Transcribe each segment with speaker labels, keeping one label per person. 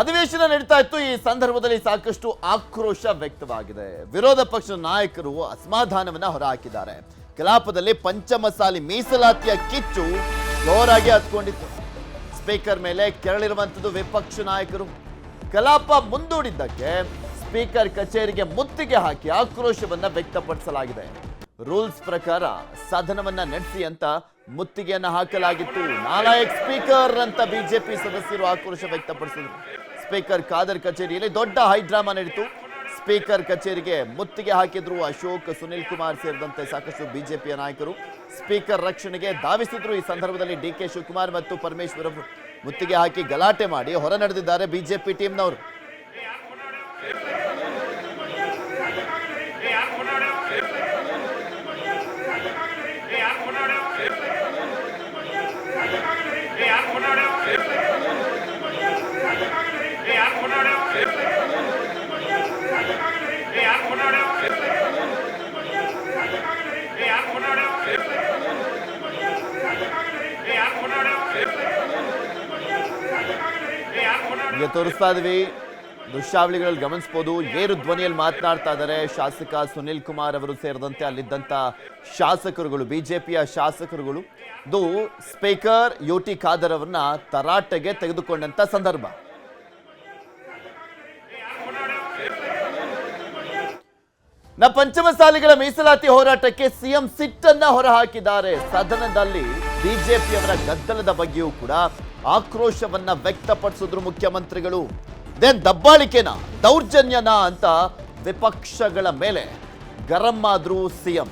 Speaker 1: ಅಧಿವೇಶನ ನಡೀತಾ ಇತ್ತು. ಈ ಸಂದರ್ಭದಲ್ಲಿ ಸಾಕಷ್ಟು ಆಕ್ರೋಶ ವ್ಯಕ್ತವಾಗಿದೆ. ವಿರೋಧ ಪಕ್ಷದ ನಾಯಕರು ಅಸಮಾಧಾನವನ್ನ ಹೊರಹಾಕಿದ್ದಾರೆ. ಕಲಾಪದಲ್ಲಿ ಪಂಚಮಸಾಲಿ ಮೀಸಲಾತಿಯ ಕಿಚ್ಚು ಜೋರಾಗಿ ಹತ್ಕೊಂಡಿತ್ತು. ಸ್ಪೀಕರ್ ಮೇಲೆ ಕೆರಳಿರುವಂಥದ್ದು ವಿಪಕ್ಷ ನಾಯಕರು. ಕಲಾಪ ಮುಂದೂಡಿದ್ದಕ್ಕೆ ಸ್ಪೀಕರ್ ಕಚೇರಿಗೆ ಮುತ್ತಿಗೆ ಹಾಕಿ ಆಕ್ರೋಶವನ್ನ ವ್ಯಕ್ತಪಡಿಸಲಾಗಿದೆ. ರೂಲ್ಸ್ ಪ್ರಕಾರ ಸದನವನ್ನ ನಡೆಸಿ ಅಂತ ಮುತ್ತಿಗೆಯನ್ನ ಹಾಕಲಾಗಿತ್ತು. ನಾಲಾಯಕ್ ಸ್ಪೀಕರ್ ಅಂತ ಬಿಜೆಪಿ ಸದಸ್ಯರು ಆಕ್ರೋಶ ವ್ಯಕ್ತಪಡಿಸಿದರು. ಸ್ಪೀಕರ್ ಖಾದರ್ ಕಚೇರಿಯಲ್ಲಿ ದೊಡ್ಡ ಹೈಡ್ರಾಮಾ ನಡೀತು. ಸ್ಪೀಕರ್ ಕಚೇರಿಗೆ ಮುತ್ತಿಗೆ ಹಾಕಿದ್ರು ಅಶೋಕ್, ಸುನಿಲ್ ಕುಮಾರ್ ಸೇರಿದಂತೆ ಸಾಕಷ್ಟು ಬಿಜೆಪಿಯ ನಾಯಕರು. ಸ್ಪೀಕರ್ ರಕ್ಷಣೆಗೆ ಧಾವಿಸಿದ್ರು ಈ ಸಂದರ್ಭದಲ್ಲಿ ಡಿ ಕೆ ಶಿವಕುಮಾರ್ ಮತ್ತು ಪರಮೇಶ್ವರ್ ಮುತ್ತಿಗೆ ಹಾಕಿ ಗಲಾಟೆ ಮಾಡಿ ಹೊರ ನಡೆದಿದ್ದಾರೆ ಬಿಜೆಪಿ ಟೀಮ್ನವರು. ಈಗ ತೋರಿಸ್ತಾ ಇದ್ವಿ. ದೃಶ್ಯಾವಳಿಗಳಲ್ಲಿ ಗಮನಿಸಬಹುದು ಏರು ಧ್ವನಿಯಲ್ಲಿ ಮಾತನಾಡ್ತಾ ಇದ್ದಾರೆ ಶಾಸಕ ಸುನಿಲ್ ಕುಮಾರ್ ಅವರು ಸೇರಿದಂತೆ ಅಲ್ಲಿದ್ದಂತ ಶಾಸಕರುಗಳು, ಬಿಜೆಪಿಯ ಶಾಸಕರುಗಳು. ಇದು ಸ್ಪೀಕರ್ ಯು ಟಿ ಖಾದರ್ ಅವರನ್ನ ತರಾಟೆಗೆ ತೆಗೆದುಕೊಂಡಂತ ಸಂದರ್ಭ. ನ ಪಂಚಮಸಾಲಿಗಳ ಮೀಸಲಾತಿ ಹೋರಾಟಕ್ಕೆ ಸಿಎಂ ಸಿಟ್ಟನ್ನ ಹೊರಹಾಕಿದ್ದಾರೆ. ಸದನದಲ್ಲಿ ಬಿಜೆಪಿಯವರ ಗದ್ದಲದ ಬಗ್ಗೆಯೂ ಕೂಡ ಆಕ್ರೋಶವನ್ನ ವ್ಯಕ್ತಪಡಿಸಿದ್ರು ಮುಖ್ಯಮಂತ್ರಿಗಳು. ದೆನ್ ದಬ್ಬಾಳಿಕೆನ, ದೌರ್ಜನ್ಯನ ಅಂತ ವಿಪಕ್ಷಗಳ ಮೇಲೆ ಗರಂ ಆದ್ರು ಸಿಎಂ.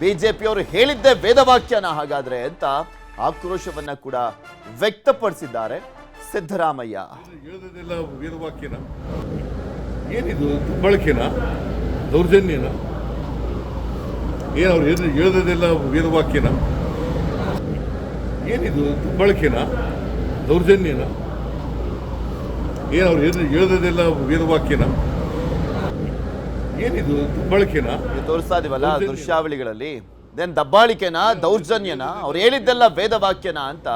Speaker 1: ಬಿಜೆಪಿಯವರು ಹೇಳಿದ್ದೇ ವೇದವಾಕ್ಯನ ಹಾಗಾದ್ರೆ ಅಂತ ಆಕ್ರೋಶವನ್ನ ಕೂಡ ವ್ಯಕ್ತಪಡಿಸಿದ್ದಾರೆ ಸಿದ್ದರಾಮಯ್ಯ.
Speaker 2: ವೇದವಾಕ್ಯನ ಏನಿದು ಬಳಕೆನ ದೌರ್ಜನ್ಯನ? ಏನು ಅವ್ರು ಏನು ಏನಿದು ಬಳಕೆನ ದೌರ್ಜನ್ಯನ? ಏನು ಅವ್ರು ಏನು ಹೇಳೋದಿಲ್ಲ ವೇದವಾಕ್ಯನ? ಏನಿದು
Speaker 1: ದುಬ್ಬಳಿಕೆನ ತೋರಿಸ್ತಾ ಇದೀವಲ್ಲ ದೃಶ್ಯಾವಳಿಗಳಲ್ಲಿ. ದೆನ್ ದಬ್ಬಾಳಿಕೆನ ದೌರ್ಜನ್ಯನ ಅವ್ರು ಹೇಳಿದ್ದೆಲ್ಲ ವೇದವಾಕ್ಯನ ಅಂತ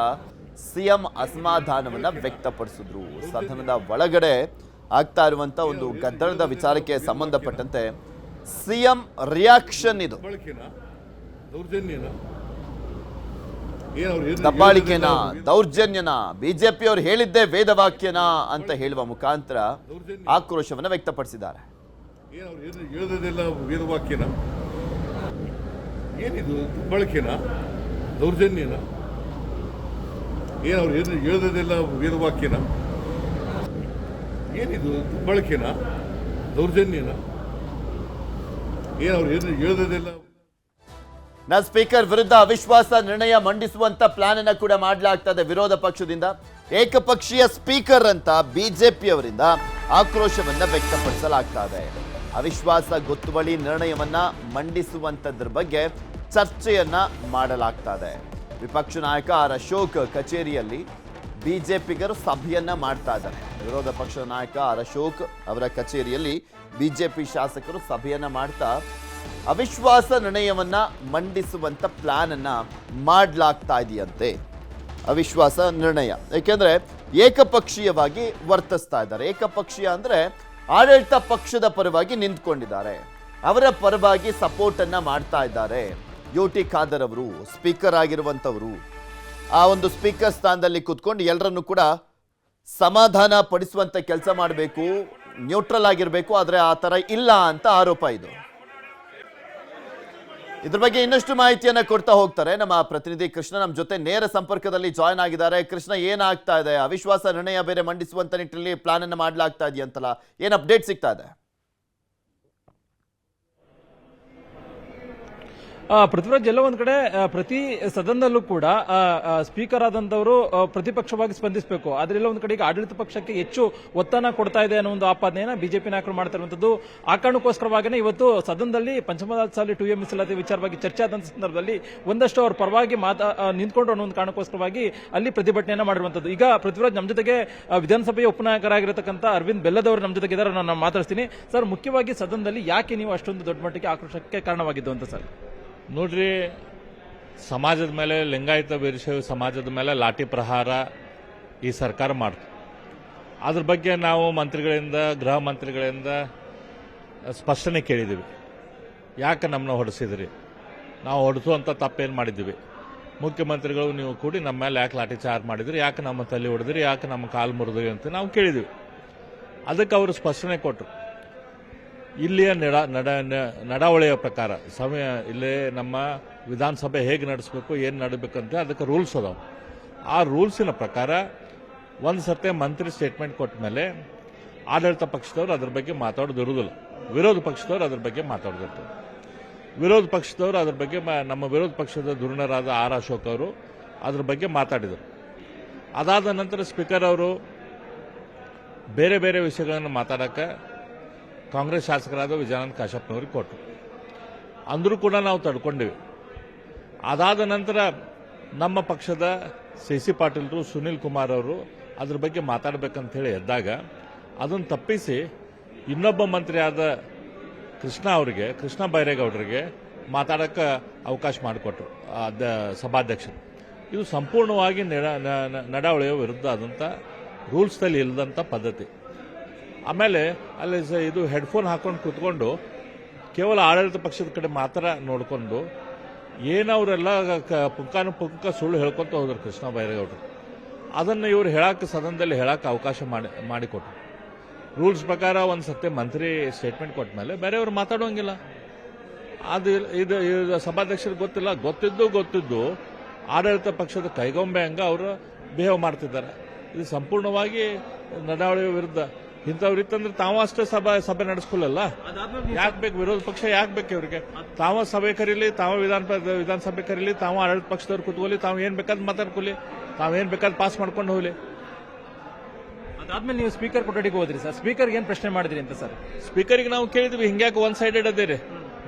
Speaker 1: ಸಿಎಂ ಅಸಮಾಧಾನವನ್ನ ವ್ಯಕ್ತಪಡಿಸಿದ್ರು. ಸದನದ ಒಳಗಡೆ ಆಗ್ತಾ ಇರುವಂತ ಒಂದು ಗದ್ದಲದ ವಿಚಾರಕ್ಕೆ ಸಂಬಂಧಪಟ್ಟಂತೆ ಸಿಎಂ ರಿಯಾಕ್ಷನ್ ಇದು
Speaker 2: ಬಳಕೆನ ದೌರ್ಜನ್ಯನ ಏನು ಅವ್ರು ಏನು
Speaker 1: ದಬ್ಬಾಳಿಕೆನ ದೌರ್ಜನ್ಯನ ಬಿಜೆಪಿ ಅವ್ರು ಹೇಳಿದ್ದೇ ವೇದವಾಕ್ಯನ ಅಂತ ಹೇಳುವ ಮುಖಾಂತರ ಆಕ್ರೋಶವನ್ನು ವ್ಯಕ್ತಪಡಿಸಿದ್ದಾರೆ.
Speaker 2: ಹೇಳೋದೆಲ್ಲ ವೇದವಾಕ್ಯನ ಏನಿದು? ಬಳಕೆನ ದೌರ್ಜನ್ಯನ? ಏನು ಅವ್ರು ಏನು ಹೇಳೋದಿಲ್ಲ ವೇದವಾಕ್ಯನ ಏನಿದು? ಬಳಕೆನ ದೌರ್ಜನ್ಯನ? ಏನು ಅವ್ರು ಏನು ಹೇಳೋದೆಲ್ಲ
Speaker 1: ನಾ ಸ್ಪೀಕರ್ ವಿರುದ್ಧ ಅವಿಶ್ವಾಸ ನಿರ್ಣಯ ಮಂಡಿಸುವಂತ ಪ್ಲಾನ್ ಅನ್ನ ಕೂಡ ಮಾಡಲಾಗ್ತದೆ ವಿರೋಧ ಪಕ್ಷದಿಂದ. ಏಕಪಕ್ಷೀಯ ಸ್ಪೀಕರ್ ಅಂತ ಬಿಜೆಪಿಯವರಿಂದ ಆಕ್ರೋಶವನ್ನ ವ್ಯಕ್ತಪಡಿಸಲಾಗ್ತಾ ಇದೆ ಅವಿಶ್ವಾಸ ಗೊತ್ತುವಳಿ ನಿರ್ಣಯವನ್ನ ಮಂಡಿಸುವಂತದ್ರ ಬಗ್ಗೆ ಚರ್ಚೆಯನ್ನ ಮಾಡಲಾಗ್ತಾ ಇದೆ ವಿಪಕ್ಷ ನಾಯಕ ಆರ್ ಅಶೋಕ್ ಕಚೇರಿಯಲ್ಲಿ ಬಿಜೆಪಿಗರು ಸಭೆಯನ್ನ ಮಾಡ್ತಾ ಇದ್ದಾರೆ. ವಿರೋಧ ಪಕ್ಷದ ನಾಯಕ ಆರ್ ಅಶೋಕ್ ಅವರ ಕಚೇರಿಯಲ್ಲಿ ಬಿಜೆಪಿ ಶಾಸಕರು ಸಭೆಯನ್ನ ಮಾಡ್ತಾ ಅವಿಶ್ವಾಸ ನಿರ್ಣಯವನ್ನ ಮಂಡಿಸುವಂತ ಪ್ಲಾನ್ ಅನ್ನ ಮಾಡಲಾಗ್ತಾ ಇದೆಯಂತೆ. ಅವಿಶ್ವಾಸ ನಿರ್ಣಯ. ಏಕೆಂದ್ರೆ ಏಕಪಕ್ಷೀಯವಾಗಿ ವರ್ತಿಸ್ತಾ ಇದ್ದಾರೆ. ಏಕಪಕ್ಷೀಯ ಅಂದ್ರೆ ಆಡಳಿತ ಪಕ್ಷದ ಪರವಾಗಿ ನಿಂತ್ಕೊಂಡಿದ್ದಾರೆ. ಅವರ ಪರವಾಗಿ ಸಪೋರ್ಟ್ ಅನ್ನ ಮಾಡ್ತಾ ಇದ್ದಾರೆ. ಯು ಟಿ ಖಾದರ್ ಅವರು ಸ್ಪೀಕರ್ ಆಗಿರುವಂತವರು ಆ ಒಂದು ಸ್ಪೀಕರ್ ಸ್ಥಾನದಲ್ಲಿ ಕೂತ್ಕೊಂಡು ಎಲ್ಲರನ್ನು ಕೂಡ ಸಮಾಧಾನ ಪಡಿಸುವಂತ ಕೆಲಸ ಮಾಡಬೇಕು ನ್ಯೂಟ್ರಲ್ ಆಗಿರಬೇಕು, ಆದರೆ ಆ ಥರ ಇಲ್ಲ ಅಂತ ಆರೋಪ ಇದು. ಇದ್ರ ಬಗ್ಗೆ ಇನ್ನಷ್ಟು ಮಾಹಿತಿಯನ್ನ ಕೊಡ್ತಾ ಹೋಗ್ತಾರೆ. ನಮ್ಮ ಪ್ರತಿನಿಧಿ ಕೃಷ್ಣ ನಮ್ಮ ಜೊತೆ ನೇರ ಸಂಪರ್ಕದಲ್ಲಿ ಜಾಯ್ನ್ ಆಗಿದ್ದಾರೆ. ಕೃಷ್ಣ, ಏನಾಗ್ತಾ ಇದೆ? ಅವಿಶ್ವಾಸ ನಿರ್ಣಯ ಬೇರೆ ಮಂಡಿಸುವಂತ ನಿಟ್ಟಿನಲ್ಲಿ ಪ್ಲಾನ್ ಅನ್ನ ಮಾಡ್ಲಾಗ್ತಾ ಇದೆಯಂತಲ್ಲ? ಏನ್ ಅಪ್ಡೇಟ್ ಸಿಗ್ತಾ ಇದೆ?
Speaker 3: ಪೃಥ್ವಿರಾಜ್ ಎಲ್ಲ ಒಂದ್ ಕಡೆ ಪ್ರತಿ ಸದನದಲ್ಲೂ ಕೂಡ ಸ್ಪೀಕರ್ ಆದಂತವರು ಪ್ರತಿಪಕ್ಷವಾಗಿ ಸ್ಪಂದಿಸಬೇಕು. ಆದ್ರೆಲ್ಲ ಒಂದ್ ಕಡೆ ಈಗ ಆಡಳಿತ ಪಕ್ಷಕ್ಕೆ ಹೆಚ್ಚು ಒತ್ತನ ಕೊಡ್ತಾ ಇದೆ ಅನ್ನೋ ಒಂದು ಆಪಾದನೆಯನ್ನ ಬಿಜೆಪಿ ನಾಯಕರು ಮಾಡ್ತಿರುವಂತದ್ದು ಆ ಕಾರಣಕ್ಕೋಸ್ಕರವಾಗಿನೇ ಇವತ್ತು ಸದನದಲ್ಲಿ ಪಂಚಮಸಾಲಿ ಟು ಎಂ ಮೀಸಲಾತಿ ವಿಚಾರವಾಗಿ ಚರ್ಚೆ ಆದಂತ ಸಂದರ್ಭದಲ್ಲಿ ಒಂದಷ್ಟು ಅವ್ರ ಪರವಾಗಿ ಮಾತಾ ನಿಂತ್ಕೊಂಡು ಅನ್ನೋ ಒಂದು ಕಾರಣಕ್ಕೋಸ್ಕರವಾಗಿ ಅಲ್ಲಿ ಪ್ರತಿಭಟನೆಯನ್ನ ಮಾಡಿರುವಂತದ್ದು. ಈಗ ಪೃಥ್ವಿರಾಜ್ ನಮ್ಮ ಜೊತೆಗೆ ವಿಧಾನಸಭೆಯ ಉಪನಾಯಕರಾಗಿರತಕ್ಕಂತ ಅರವಿಂದ್ ಬೆಲ್ಲದವರು ನಮ್ಮ ಜೊತೆಗೆ ಇದ್ದಾರೆ ನಾನು ಮಾತಾಡ್ತೀನಿ ಸರ್, ಮುಖ್ಯವಾಗಿ ಸದನದಲ್ಲಿ ಯಾಕೆ ನೀವು ಅಷ್ಟೊಂದು ದೊಡ್ಡ ಮಟ್ಟಿಗೆ ಆಕ್ರೋಶಕ್ಕೆ ಕಾರಣವಾಗಿದ್ದು ಅಂತ ಸರ್?
Speaker 4: ನೋಡ್ರಿ, ಸಮಾಜದ ಮೇಲೆ, ಲಿಂಗಾಯತ ವೀರಶೈವ ಸಮಾಜದ ಮೇಲೆ ಲಾಠಿ ಪ್ರಹಾರ ಈ ಸರ್ಕಾರ ಮಾಡ್ತು. ಅದ್ರ ಬಗ್ಗೆ ನಾವು ಮಂತ್ರಿಗಳಿಂದ, ಗೃಹ ಮಂತ್ರಿಗಳಿಂದ ಸ್ಪಷ್ಟನೆ ಕೇಳಿದ್ದೀವಿ ಯಾಕೆ ನಮ್ಮನ್ನ ಹೊಡೆಸಿದ್ರಿ? ನಾವು ಹೊಡೆಸುವಂಥ ತಪ್ಪೇನು ಮಾಡಿದ್ದೀವಿ. ಮುಖ್ಯಮಂತ್ರಿಗಳು ನೀವು ಕೂಡಿ ನಮ್ಮ ಮೇಲೆ ಯಾಕೆ ಲಾಠಿ ಚಾರ್ಜ್ ಮಾಡಿದ್ರಿ? ಯಾಕೆ ನಮ್ಮ ತಲೆ ಹೊಡೆದ್ರಿ ಯಾಕೆ ನಮ್ಮ ಕಾಲು ಮುರಿದ್ರಿ ಅಂತ ನಾವು ಕೇಳಿದ್ವಿ. ಅದಕ್ಕೆ ಅವರು ಸ್ಪಷ್ಟನೆ ಕೊಟ್ಟರು ಇಲ್ಲಿಯ ನಡ ನಡ ನಡಾವಳಿಯ ಪ್ರಕಾರ, ಸಮಯ ಇಲ್ಲಿ ನಮ್ಮ ವಿಧಾನಸಭೆ ಹೇಗೆ ನಡೆಸಬೇಕು, ಏನು ನಡಬೇಕಂತ ಅದಕ್ಕೆ ರೂಲ್ಸ್ ಅದಾವೆ. ಆ ರೂಲ್ಸಿನ ಪ್ರಕಾರ ಒಂದು ಸರ್ತೆ ಮಂತ್ರಿ ಸ್ಟೇಟ್ಮೆಂಟ್ ಕೊಟ್ಟ ಮೇಲೆ ಆಡಳಿತ ಪಕ್ಷದವ್ರು ಅದ್ರ ಬಗ್ಗೆ ಮಾತಾಡೋದಿರುವುದಿಲ್ಲ. ವಿರೋಧ ಪಕ್ಷದವ್ರು ಅದ್ರ ಬಗ್ಗೆ ಮಾತಾಡೋದಿರ್ತದೆ. ವಿರೋಧ ಪಕ್ಷದವರು ಅದ್ರ ಬಗ್ಗೆ ನಮ್ಮ ವಿರೋಧ ಪಕ್ಷದ ಧುರುಣರಾದ ಆರ್ ಅಶೋಕ್ ಅವರು ಅದ್ರ ಬಗ್ಗೆ ಮಾತಾಡಿದರು. ಅದಾದ ನಂತರ ಸ್ಪೀಕರ್ ಅವರು ಬೇರೆ ಬೇರೆ ವಿಷಯಗಳನ್ನು ಮಾತಾಡಕ್ಕೆ ಕಾಂಗ್ರೆಸ್ ಶಾಸಕರಾದ ವಿಜಯಾನಂದ ಕಾಶಪ್ಪನವ್ರಿಗೆ ಕೊಟ್ಟರು ಅಂದರೂ ಕೂಡ ನಾವು ತಡ್ಕೊಂಡಿವಿ. ಅದಾದ ನಂತರ ನಮ್ಮ ಪಕ್ಷದ ಸಿ ಸಿ ಪಾಟೀಲ್ರು, ಸುನಿಲ್ ಕುಮಾರ್ ಅವರು ಅದ್ರ ಬಗ್ಗೆ ಮಾತಾಡಬೇಕಂತ ಹೇಳಿ ಎದ್ದಾಗ ಅದನ್ನು ತಪ್ಪಿಸಿ ಇನ್ನೊಬ್ಬ ಮಂತ್ರಿಯಾದ ಕೃಷ್ಣ ಅವರಿಗೆ, ಕೃಷ್ಣ ಬೈರೇಗೌಡರಿಗೆ ಮಾತಾಡೋಕ್ಕೆ ಅವಕಾಶ ಮಾಡಿಕೊಟ್ರು ಸಭಾಧ್ಯಕ್ಷರು. ಇದು ಸಂಪೂರ್ಣವಾಗಿ ನಡಾವಳಿಯ ವಿರುದ್ಧ ಆದಂಥ ರೂಲ್ಸ್ದಲ್ಲಿ ಇಲ್ಲದಂಥ ಪದ್ಧತಿ. ಆಮೇಲೆ ಅಲ್ಲಿ ಇದು ಹೆಡ್ಫೋನ್ ಹಾಕೊಂಡು ಕೂತ್ಕೊಂಡು ಕೇವಲ ಆಡಳಿತ ಪಕ್ಷದ ಕಡೆ ಮಾತ್ರ ನೋಡಿಕೊಂಡು ಏನವರೆಲ್ಲ ಕ- ಪುಂಕಾನು ಪುಂಕ ಸುಳ್ಳು ಹೇಳ್ಕೊತ ಹೋದ್ರು ಕೃಷ್ಣ ಬೈರೇಗೌಡರು. ಅದನ್ನು ಇವರು ಹೇಳಕ್ಕೆ ಸದನದಲ್ಲಿ ಹೇಳಕ್ಕೆ ಅವಕಾಶ ಮಾಡಿ, ಮಾಡಿಕೊಟ್ರು. ರೂಲ್ಸ್ ಪ್ರಕಾರ ಒಂದು ಸತ್ಯ ಮಂತ್ರಿ ಸ್ಟೇಟ್ಮೆಂಟ್ ಕೊಟ್ಟ ಮೇಲೆ ಬೇರೆಯವರು ಮಾತಾಡೋಂಗಿಲ್ಲ. ಅದು ಇದು ಇದು ಸಭಾಧ್ಯಕ್ಷರಿಗೆ ಗೊತ್ತಿಲ್ಲ, ಗೊತ್ತಿದ್ದು ಗೊತ್ತಿದ್ದು ಆಡಳಿತ ಪಕ್ಷದ ಕೈಗೊಂಬೆ ಹಂಗೆ ಅವರು ಬಿಹೇವ್ ಮಾಡ್ತಿದ್ದಾರೆ. ಇದು ಸಂಪೂರ್ಣವಾಗಿ ನಡಾವಳಿಯ ವಿರುದ್ಧ. ಇಂಥವ್ರು ಇತ್ತಂದ್ರೆ ತಾವು ಅಷ್ಟೇ ಸಭೆ ಸಭೆ ನಡೆಸ್ಕೊಳ್ಳಲ್ಲ. ಯಾಕೆ ಬೇಕು? ವಿರೋಧ ಪಕ್ಷ ಯಾಕೆ ಬೇಕು ಇವ್ರಿಗೆ? ತಾವ ಸಭೆ ಕರೀಲಿ ತಾವ ವಿಧಾನ ವಿಧಾನಸಭೆ ಕರೀಲಿ ತಾವ ಆಡಳಿತ ಪಕ್ಷದವ್ರು ಕೂತ್ಕೊಳ್ಳಿ ತಾವು ಏನ್ ಬೇಕಾದ್ ಮಾತಾಡ್ಕೊಳ್ಳಿ ತಾವೇನ್ ಬೇಕಾದ್ ಪಾಸ್ ಮಾಡ್ಕೊಂಡು ಹೋಗ್ಲಿ.
Speaker 3: ಅದಾದ್ಮೇಲೆ ನೀವು ಸ್ಪೀಕರ್ ಕೊಠಡಿಗೆ ಹೋದ್ರಿ ಸರ್. ಸ್ಪೀಕರ್ ಏನ್ ಪ್ರಶ್ನೆ ಮಾಡಿದ್ರಿ ಅಂತ ಸರ್?
Speaker 4: ಸ್ಪೀಕರ್ಗೆ ನಾವು ಕೇಳಿದ್ವಿ ಹಿಂಗ್ಯಾಕೆ ಒನ್ ಸೈಡೆಡ್ ಅದೇರಿ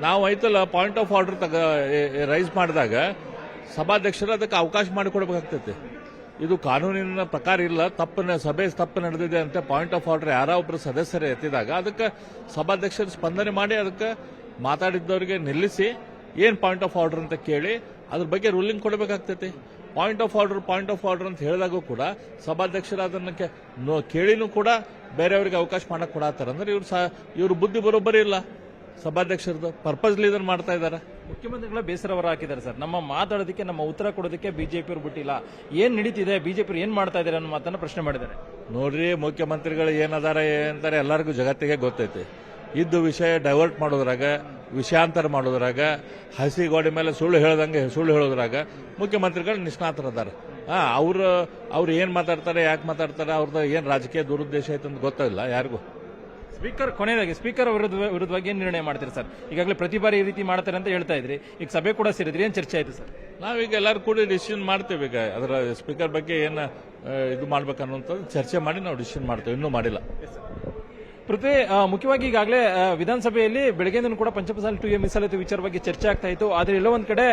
Speaker 4: ನಾವು ಐತಲ್ಲ ಪಾಯಿಂಟ್ ಆಫ್ ಆರ್ಡರ್ ತಗ ರೈಸ್ ಮಾಡಿದಾಗ ಸಭಾಧ್ಯಕ್ಷರು ಅದಕ್ಕೆ ಅವಕಾಶ ಮಾಡಿಕೊಡ್ಬೇಕಾಗ್ತೈತಿ. ಇದು ಕಾನೂನಿನ ಪ್ರಕಾರ ಇಲ್ಲ. ತಪ್ಪು ಸಭೆ ತಪ್ಪು ನಡೆದಿದೆ ಅಂತ ಪಾಯಿಂಟ್ ಆಫ್ ಆರ್ಡರ್ ಯಾರೋ ಒಬ್ಬರು ಸದಸ್ಯರು ಎತ್ತಿದಾಗ ಅದಕ್ಕೆ ಸಭಾಧ್ಯಕ್ಷರು ಸ್ಪಂದನೆ ಮಾಡಿ ಅದಕ್ಕೆ ಮಾತಾಡಿದ್ದವರಿಗೆ ನಿಲ್ಲಿಸಿ ಏನು ಪಾಯಿಂಟ್ ಆಫ್ ಆರ್ಡರ್ ಅಂತ ಕೇಳಿ ಅದ್ರ ಬಗ್ಗೆ ruling ಕೊಡಬೇಕಾಗ್ತೈತಿ. Point of order point of order ಅಂತ ಹೇಳಿದಾಗೂ ಕೂಡ ಸಭಾಧ್ಯಕ್ಷರು ಅದನ್ನ ಕೇಳಿನೂ ಕೂಡ ಬೇರೆಯವರಿಗೆ ಅವಕಾಶ ಮಾಡಕ್ಕೆ ಕೊಡತ್ತಾರ. ಅಂದ್ರೆ ಇವ್ರು ಸಹ ಇವ್ರ ಬುದ್ಧಿ ಬರೋಬ್ಬರಿ ಇಲ್ಲ. ಸಭಾಧ್ಯಕ್ಷರದ್ದು ಪರ್ಪಸ್ಲಿ ಇದನ್ನು ಮಾಡ್ತಾ ಇದ್ದಾರೆ
Speaker 3: ಮುಖ್ಯಮಂತ್ರಿಗಳ ಬೇಸರ ಹೊರ ಹಾಕಿದ್ದಾರೆ ಸರ್. ನಮ್ಮ ಮಾತಾಡೋದಕ್ಕೆ, ನಮ್ಮ ಉತ್ತರ ಕೊಡೋದಕ್ಕೆ ಬಿಜೆಪಿ ಅವರು ಬಿಟ್ಟಿಲ್ಲ. ಏನ್ ನಡೀತಿದೆ? ಬಿಜೆಪಿ ಏನ್ ಮಾಡ್ತಾ ಇದ್ದಾರೆ ಅನ್ನೋ ಮಾತನ್ನ ಪ್ರಶ್ನೆ ಮಾಡಿದ್ದಾರೆ.
Speaker 4: ನೋಡ್ರಿ, ಮುಖ್ಯಮಂತ್ರಿಗಳು ಏನದಾರ ಅಂತಾರೆ ಎಲ್ಲರಿಗೂ ಜಗತ್ತಿಗೆ ಗೊತ್ತೈತಿ. ಇದ್ದು ವಿಷಯ ಡೈವರ್ಟ್ ಮಾಡೋದ್ರಾಗ, ವಿಷಯಾಂತರ ಮಾಡೋದ್ರಾಗ ಹಸಿ ಗೋಡೆ ಮೇಲೆ ಸುಳ್ಳು ಹೇಳ್ದಂಗೆ ಸುಳ್ಳು ಹೇಳೋದ್ರಾಗ ಮುಖ್ಯಮಂತ್ರಿಗಳು ನಿಷ್ಣಾತರದಾರ ಹಾ ಅವರು, ಅವ್ರು ಏನ್ ಮಾತಾಡ್ತಾರೆ, ಯಾಕೆ ಮಾತಾಡ್ತಾರೆ ಅವ್ರದ್ದು ಏನ್ ರಾಜಕೀಯ ದುರುದ್ದೇಶ ಐತೆ ಅಂತ ಗೊತ್ತಿಲ್ಲ ಯಾರಿಗೂ.
Speaker 3: ಸ್ಪೀಕರ್ ಕೊನೆಯದಾಗಿ ಸ್ಪೀಕರ್ ವಿರುದ್ಧ ವಿರುದ್ಧವಾಗಿ ಏನು ನಿರ್ಣಯ ಮಾಡ್ತೀರಿ ಸರ್? ಈಗಾಗಲೇ ಪ್ರತಿ ಬಾರಿ ಈ ರೀತಿ ಮಾಡ್ತಾರೆ ಅಂತ ಹೇಳ್ತಾ ಇದ್ರಿ. ಈಗ ಸಭೆ ಕೂಡ ಸೇರಿದ್ರಿ. ಏನು ಚರ್ಚೆ ಆಯಿತು ಸರ್?
Speaker 4: ನಾವೀಗ ಎಲ್ಲರೂ ಕೂಡಿ ಡಿಸಿಷನ್ ಮಾಡ್ತೇವೆ. ಈಗ ಅದರ ಸ್ಪೀಕರ್ ಬಗ್ಗೆ ಏನು ಇದು ಮಾಡ್ಬೇಕನ್ನುವಂಥದ್ದು ಚರ್ಚೆ ಮಾಡಿ ನಾವು ಡಿಸಿಷನ್ ಮಾಡ್ತೇವೆ. ಇನ್ನೂ ಮಾಡಿಲ್ಲ.
Speaker 3: ಪೃಥ್ವಿ ಮುಖ್ಯವಾಗಿ ಈಗಾಗಲೇ ವಿಧಾನಸಭೆಯಲ್ಲಿ ಬೆಳಗ್ಗೆಯಿಂದ ಕೂಡ ಪಂಚಮಸಾಲ ಟು ಎ ಮೀಸಲಾತಿ ವಿಚಾರವಾಗಿ ಚರ್ಚೆ ಆಗ್ತಾ ಇತ್ತು. ಆದರೆ ಎಲ್ಲೋ ಒಂದ್ ಕಡೆ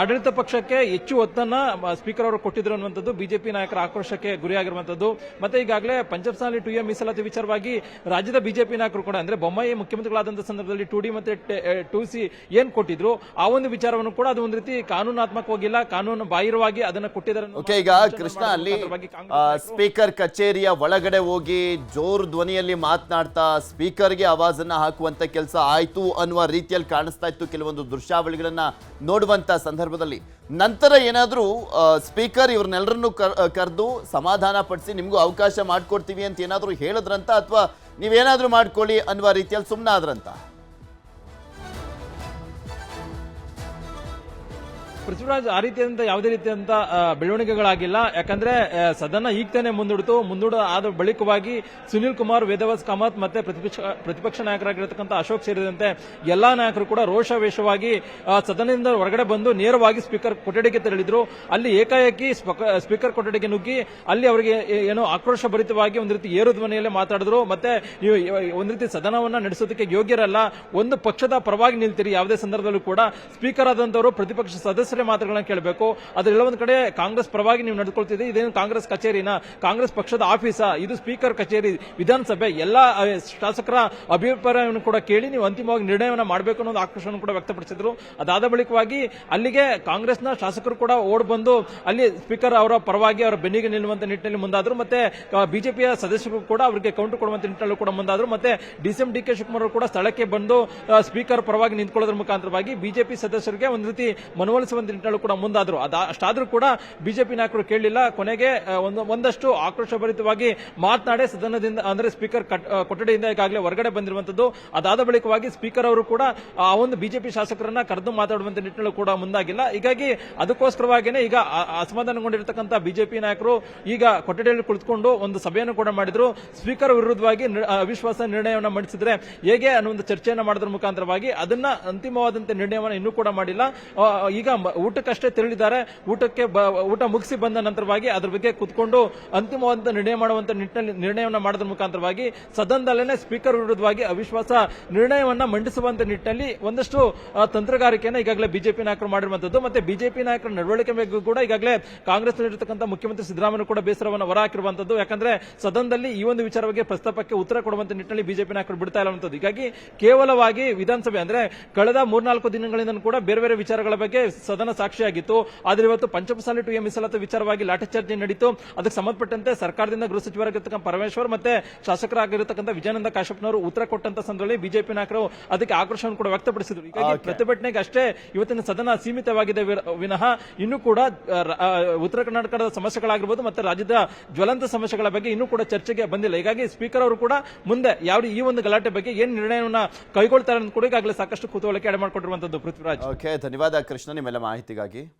Speaker 3: ಆಡಳಿತ ಪಕ್ಷಕ್ಕೆ ಹೆಚ್ಚು ಒತ್ತನ್ನ ಸ್ಪೀಕರ್ ಅವರು ಕೊಟ್ಟಿದ್ರು ಅನ್ನುವಂಥದ್ದು ಬಿಜೆಪಿ ನಾಯಕರ ಆಕ್ರೋಶಕ್ಕೆ ಗುರಿಯಾಗಿರುವಂತದ್ದು ಮತ್ತೆ ಈಗಾಗಲೇ ಪಂಚಮಸಾಲಿ ಟು ಎ ಮೀಸಲಾತಿ ವಿಚಾರವಾಗಿ ರಾಜ್ಯದ ಬಿಜೆಪಿ ನಾಯಕರು ಕೂಡ ಅಂದ್ರೆ ಬೊಮ್ಮಾಯಿ ಮುಖ್ಯಮಂತ್ರಿಗಳಾದಂತಹ ಸಂದರ್ಭದಲ್ಲಿ ಟು ಡಿ ಮತ್ತೆ ಟು ಸಿ ಏನ್ ಕೊಟ್ಟಿದ್ರು ಆ ಒಂದು ವಿಚಾರವನ್ನು ಕೂಡ ಅದು ಒಂದು ರೀತಿ ಕಾನೂನಾತ್ಮಕವಾಗಿಲ್ಲ ಕಾನೂನು ಬಾಹಿರವಾಗಿ ಅದನ್ನ ಕೊಟ್ಟಿದ್ದಾರೆ
Speaker 1: ಈಗ ಕೃಷ್ಣ ಅಲ್ಲಿ ಸ್ಪೀಕರ್ ಕಚೇರಿಯ ಒಳಗಡೆ ಹೋಗಿ ಜೋರು ಧ್ವನಿಯಲ್ಲಿ ಮಾತನಾಡ್ತಾ ಸ್ಪೀಕರ್ಗೆ ಆವಾಜನ್ನು ಹಾಕುವಂತ ಕೆಲಸ ಆಯಿತು ಅನ್ನುವ ರೀತಿಯಲ್ಲಿ ಕಾಣಿಸ್ತಾ ಇತ್ತು ಕೆಲವೊಂದು ದೃಶ್ಯಾವಳಿಗಳನ್ನ ನೋಡುವಂತ ಸಂದರ್ಭದಲ್ಲಿ. ನಂತರ ಏನಾದರೂ ಸ್ಪೀಕರ್ ಇವ್ರನ್ನೆಲ್ಲರನ್ನು ಕರೆದು ಸಮಾಧಾನ ಪಡಿಸಿ ನಿಮಗೂ ಅವಕಾಶ ಮಾಡ್ಕೊಡ್ತೀವಿ ಅಂತ ಏನಾದರೂ ಹೇಳಿದ್ರಂತ ಅಥವಾ ನೀವೇನಾದ್ರೂ ಮಾಡ್ಕೊಳ್ಳಿ ಅನ್ನುವ ರೀತಿಯಲ್ಲಿ ಸುಮ್ಮನಾದ್ರಂತ
Speaker 3: ಪೃಥ್ವಿರಾಜ್ ಆ ರೀತಿಯಾದಂತ ಯಾವುದೇ ರೀತಿಯಂತ ಬೆಳವಣಿಗೆಗಳಾಗಿಲ್ಲ. ಯಾಕಂದ್ರೆ ಸದನ ಈಗ ತಾನೇ ಮುಂದೂಡಿತು. ಮುಂದೂಡ ಆದ ಬಳಿಕವಾಗಿ ಸುನಿಲ್ ಕುಮಾರ್ ವೇದವಾಸ್ ಕಾಮತ್ ಮತ್ತೆ ಪ್ರತಿಪಕ್ಷ ಪ್ರತಿಪಕ್ಷ ನಾಯಕರಾಗಿರತಕ್ಕಂಥ ಅಶೋಕ್ ಸೇರಿದಂತೆ ಎಲ್ಲಾ ನಾಯಕರು ಕೂಡ ರೋಷ ವೇಷವಾಗಿ ಸದನದಿಂದ ಹೊರಗಡೆ ಬಂದು ನೇರವಾಗಿ ಸ್ಪೀಕರ್ ಕೊಠಡಿಗೆ ತೆರಳಿದ್ರು. ಅಲ್ಲಿ ಏಕಾಏಕಿ ಸ್ಪಕ- ಸ್ಪೀಕರ್ ಕೊಠಡಿಗೆ ನುಗ್ಗಿ, ಅಲ್ಲಿ ಅವರಿಗೆ ಏನೋ ಆಕ್ರೋಶ ಭರಿತವಾಗಿ ಒಂದು ರೀತಿ ಏರು ಧ್ವನಿಯಲ್ಲೇ ಮಾತಾಡಿದ್ರು. ಮತ್ತೆ ಒಂದು ರೀತಿ ಸದನವನ್ನ ನಡೆಸೋದಕ್ಕೆ ಯೋಗ್ಯರಲ್ಲ. ಒಂದು ಪಕ್ಷದ ಪರವಾಗಿ ನಿಲ್ತೀರಿ. ಯಾವುದೇ ಸಂದರ್ಭದಲ್ಲೂ ಕೂಡ ಸ್ಪೀಕರ್ ಆದಂತವರು ಪ್ರತಿಪಕ್ಷ ಸದಸ್ಯರು ಕಾಂಗ್ರೆಸ್ಸಲ್ಲೇ ಮಾತುಗಳನ್ನ ಕೇಳಬೇಕು. ಅದರೆಲ್ಲ ಒಂದ್ ಕಡೆ ಕಾಂಗ್ರೆಸ್ ಪರವಾಗಿ ನೀವು ನಡೆದುಕೊಳ್ತಿದ್ದೀರಿ ಇದೇನು ಕಾಂಗ್ರೆಸ್ ಕಚೇರಿನ? ಕಾಂಗ್ರೆಸ್ ಪಕ್ಷದ ಆಫೀಸಾ, ಇದು ಸ್ಪೀಕರ್ ಕಚೇರಿ, ವಿಧಾನಸಭೆ, ಎಲ್ಲ ಶಾಸಕರ ಅಭಿಪ್ರಾಯವನ್ನು ಕೂಡ ಕೇಳಿ ನೀವು ಅಂತಿಮವಾಗಿ ನಿರ್ಣಯವನ್ನು ಮಾಡಬೇಕು ಅನ್ನೋ ಒಂದು ಆಕ್ರೋಶವನ್ನು ಕೂಡ ವ್ಯಕ್ತಪಡಿಸಿದ್ರು. ಅದಾದ ಬಳಿಕವಾಗಿ ಅಲ್ಲಿಗೆ ಕಾಂಗ್ರೆಸ್ನ ಶಾಸಕರು ಕೂಡ ಓಡ್ ಬಂದು ಅಲ್ಲಿ ಸ್ಪೀಕರ್ ಅವರ ಪರವಾಗಿ ಅವರ ಬೆನ್ನಿಗೆ ನಿಲ್ಲುವಂತ ನಿಟ್ಟಿನಲ್ಲಿ ಮುಂದಾದ್ರು. ಮತ್ತೆ ಬಿಜೆಪಿಯ ಸದಸ್ಯರು ಕೂಡ ಅವರಿಗೆ ಕೌಂಟರ್ ಕೊಡುವಂತ ನಿಟ್ಟಿನಲ್ಲೂ ಕೂಡ ಮುಂದಾದ್ರು. ಮತ್ತೆ, ಡಿಸಿಎಂ ಡಿ ಕೆ ಶಿವಕುಮಾರ್ ಕೂಡ ಸ್ಥಳಕ್ಕೆ ಬಂದು ಸ್ಪೀಕರ್ ಪರವಾಗಿ ನಿಂತ್ಕೊಳ್ಳೋದ್ರ ಮುಖಾಂತರವಾಗಿ ಬಿಜೆಪಿ ಸದಸ್ಯರಿಗೆ ಒಂದು ರೀತಿ ಮನವೊಲಿಸುವಂತ ನಿಟ್ಟಿನಲ್ಲೂ ಕೂಡ ಮುಂದಾದರು. ಅದ, ಅಷ್ಟಾದರೂ ಕೂಡ ಬಿಜೆಪಿ ನಾಯಕರು ಕೇಳಲಿಲ್ಲ. ಕೊನೆಗೆ ಒಂದು, ಒಂದಷ್ಟು ಆಕ್ರೋಶಭರಿತವಾಗಿ ಮಾತನಾಡಿ ಸದನದಿಂದ, ಅಂದರೆ ಸ್ಪೀಕರ್ ಕೊಠಡಿಯಿಂದ ಈಗಾಗಲೇ ಹೊರಗಡೆ ಬಂದಿರುವಂತದ್ದು. ಅದಾದ ಬಳಿಕವಾಗಿ ಸ್ಪೀಕರ್ ಅವರು ಕೂಡ, ಆ, ಒಂದು ಬಿಜೆಪಿ ಶಾಸಕರನ್ನ ಕರೆದು ಮಾತಾಡುವಂತ ನಿಟ್ಟಿನಲ್ಲೂ ಕೂಡ ಮುಂದಾಗಿಲ್ಲ. ಹೀಗಾಗಿ ಅದಕ್ಕೋಸ್ಕರವಾಗಿನೇ ಈಗ ಅಸಮಾಧಾನಗೊಂಡಿರತಕ್ಕಂಥ ಬಿಜೆಪಿ ನಾಯಕರು ಈಗ ಕೊಠಡಿಯಲ್ಲಿ ಕುಳಿತುಕೊಂಡು ಒಂದು ಸಭೆಯನ್ನು ಕೂಡ ಮಾಡಿದ್ರು. ಸ್ಪೀಕರ್ ವಿರುದ್ಧವಾಗಿ ಅವಿಶ್ವಾಸ ನಿರ್ಣಯವನ್ನು ಮಂಡಿಸಿದ್ರೆ ಹೇಗೆ ಅನ್ನೋ ಒಂದು ಚರ್ಚೆಯನ್ನು ಮಾಡೋದ್ರ ಮುಖಾಂತರವಾಗಿ ಅದನ್ನ ಅಂತಿಮವಾದಂತ ನಿರ್ಣಯವನ್ನು ಇನ್ನೂ ಕೂಡ ಮಾಡಿಲ್ಲ. ಈಗ ಊಟಕ್ಕಷ್ಟೇ ತೆರಳಿದ್ದಾರೆ. ಊಟಕ್ಕೆ ಊಟ ಮುಗಿಸಿ ಬಂದ ನಂತರವಾಗಿ ಅದ್ರ ಬಗ್ಗೆ ಕುತ್ಕೊಂಡು ಅಂತಿಮವಾದ ನಿರ್ಣಯ ಮಾಡುವಂತ ನಿಟ್ಟಿನಲ್ಲಿ ನಿರ್ಣಯವನ್ನು ಮಾಡೋದ್ರ ಮುಖಾಂತರವಾಗಿ ಸದನದಲ್ಲೇನೆ ಸ್ಪೀಕರ್ ವಿರುದ್ಧವಾಗಿ ಅವಿಶ್ವಾಸ ನಿರ್ಣಯವನ್ನ ಮಂಡಿಸುವಂತ ನಿಟ್ಟಿನಲ್ಲಿ ಒಂದಷ್ಟು ತಂತ್ರಗಾರಿಕೆಯನ್ನು ಈಗಾಗಲೇ ಬಿಜೆಪಿ ನಾಯಕರು ಮಾಡಿರುವಂತದ್ದು ಮತ್ತೆ ಬಿಜೆಪಿ ನಾಯಕರ ನಡವಳಿಕೆ ಬಗ್ಗೆ ಕೂಡ ಈಗಾಗಲೇ ಕಾಂಗ್ರೆಸ್ ನಲ್ಲಿರತಕ್ಕಂಥ ಮುಖ್ಯಮಂತ್ರಿ ಸಿದ್ದರಾಮಯ್ಯ ಕೂಡ ಬೇಸರವನ್ನು ಹೊರಹಾಕಿರುವಂತದ್ದು. ಯಾಕಂದ್ರೆ ಸದನದಲ್ಲಿ ಈ ಒಂದು ವಿಚಾರ ಬಗ್ಗೆ ಪ್ರಸ್ತಾಪಕ್ಕೆ ಉತ್ತರ ಕೊಡುವಂತ ನಿಟ್ಟಿನಲ್ಲಿ ಬಿಜೆಪಿ ನಾಯಕರು ಬಿಡ್ತಾ ಇರುವಂತದ್ದು ಹೀಗಾಗಿ ಕೇವಲವಾಗಿ ವಿಧಾನಸಭೆ ಅಂದ್ರೆ ಕಳೆದ ಮೂರ್ನಾಲ್ಕು ದಿನಗಳಿಂದ ಕೂಡ ಬೇರೆ ಬೇರೆ ವಿಚಾರಗಳ ಬಗ್ಗೆ ಸದನ ಸಾಕ್ಷಿಯಾಗಿತ್ತು. ಆದರೆ ಇವತ್ತು ಪಂಚಮಸಾಲಿ ಟು ಎ ಮೀಸಲಾತಿ ವಿಚಾರವಾಗಿ ಲಾಠಿ ನಡೀತು. ಅದಕ್ಕೆ ಸಂಬಂಧಪಟ್ಟಂತೆ ಸರ್ಕಾರದಿಂದ ಗೃಹ ಸಚಿವರಾಗಿರ್ತಕ್ಕಂಥ ಪರಮೇಶ್ವರ್ ಮತ್ತೆ ಶಾಸಕರಾಗಿರ್ತಕ್ಕಂಥ ವಿಜಯಾನಂದ ಕಾಶ್ಯಪ್ನವರು ಉತ್ತರ ಕೊಟ್ಟಂತ ಸಂದರ್ಭದಲ್ಲಿ ಬಿಜೆಪಿ ನಾಯಕರು ಅದಕ್ಕೆ ಆಕ್ರೋಶವನ್ನು ಕೂಡ ವ್ಯಕ್ತಪಡಿಸಿದ್ರು. ಹೀಗಾಗಿ ಪ್ರತಿಭಟನೆಗೆ ಅಷ್ಟೇ ಇವತ್ತಿನ ಸದನ ಸೀಮಿತವಾಗಿದೆ ವಿನಃ ಇನ್ನೂ ಕೂಡ ಉತ್ತರ ಕರ್ನಾಟಕದ ಸಮಸ್ಯೆಗಳಾಗಿರ್ಬೋದು ಮತ್ತೆ ರಾಜ್ಯದ ಜ್ವಲಂತ ಸಮಸ್ಯೆಗಳ ಬಗ್ಗೆ ಇನ್ನೂ ಕೂಡ ಚರ್ಚೆಗೆ ಬಂದಿಲ್ಲ. ಹೀಗಾಗಿ ಸ್ಪೀಕರ್ ಅವರು ಕೂಡ ಮುಂದೆ ಯಾವ ಈ ಒಂದು ಗಲಾಟೆ ಬಗ್ಗೆ ಏನ್ ನಿರ್ಣಯವನ್ನ ಕೈಗೊಳ್ತಾರೆ ಅಂತ ಕೂಡ ಈಗಾಗಲೇ ಸಾಕಷ್ಟು ಕುತೂಹಲಕ್ಕೆ ಎಡೆ ಮಾಡಿಕೊಂಡಿರುವಂತದ್ದು ಪೃಥ್ವಿರಾಜ್.
Speaker 1: ಓಕೆ ಧನ್ಯವಾದ ಕೃಷ್ಣ. ನಿಮ್ಮೆಲ್ಲ ಮಾಹಿತಿಗಾಗಿ